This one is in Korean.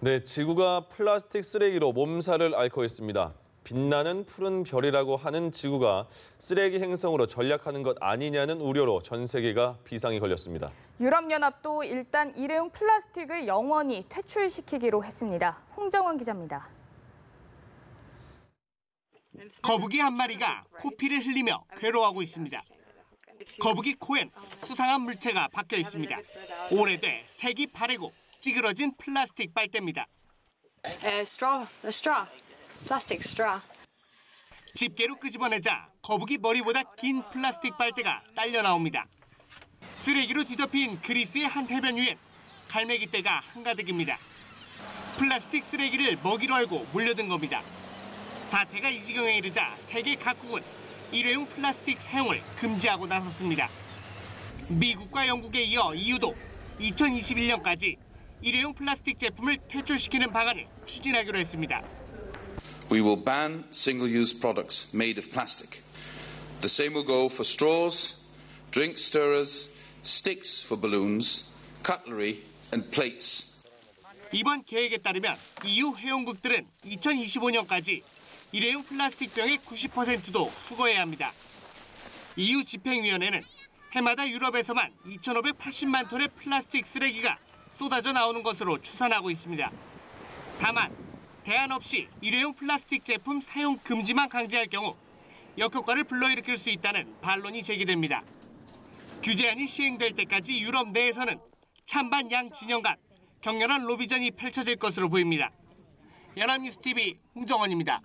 네, 지구가 플라스틱 쓰레기로 몸살을 앓고 있습니다. 빛나는 푸른 별이라고 하는 지구가 쓰레기 행성으로 전락하는 것 아니냐는 우려로 전 세계가 비상이 걸렸습니다. 유럽연합도 일단 일회용 플라스틱을 영원히 퇴출시키기로 했습니다. 홍정원 기자입니다. 거북이 한 마리가 코피를 흘리며 괴로워하고 있습니다. 거북이 코엔 수상한 물체가 박혀 있습니다. 오래돼 색이 바래고 찌그러진 플라스틱 빨대입니다. A straw, a straw, plastic straw. 집게로 끄집어내자 거북이 머리보다 긴 플라스틱 빨대가 딸려 나옵니다. 쓰레기로 뒤덮인 그리스의 한 해변 위엔 갈매기 떼가 한가득입니다. 플라스틱 쓰레기를 먹이로 알고 몰려든 겁니다. 사태가 이 지경에 이르자 세계 각국은 일회용 플라스틱 사용을 금지하고 나섰습니다. 미국과 영국에 이어 EU도 2021년까지 일회용 플라스틱 제품을 퇴출시키는 방안을 추진하기로 했습니다. We will ban single use products made of plastic. The same will go for straws, drink stirrers, sticks for balloons, cutlery, and plates. 이번 계획에 따르면 EU 회원국들은 2025년까지 일회용 플라스틱 병의 90%도 수거해야 합니다. EU 집행위원회는 해마다 유럽에서만 2,580만 톤의 플라스틱 쓰레기가 쏟아져 나오는 것으로 추산하고 있습니다. 다만 대안 없이 일회용 플라스틱 제품 사용 금지만 강제할 경우 역효과를 불러일으킬 수 있다는 반론이 제기됩니다. 규제안이 시행될 때까지 유럽 내에서는 찬반 양 진영 간 격렬한 로비전이 펼쳐질 것으로 보입니다. 연합뉴스 TV 홍정원입니다.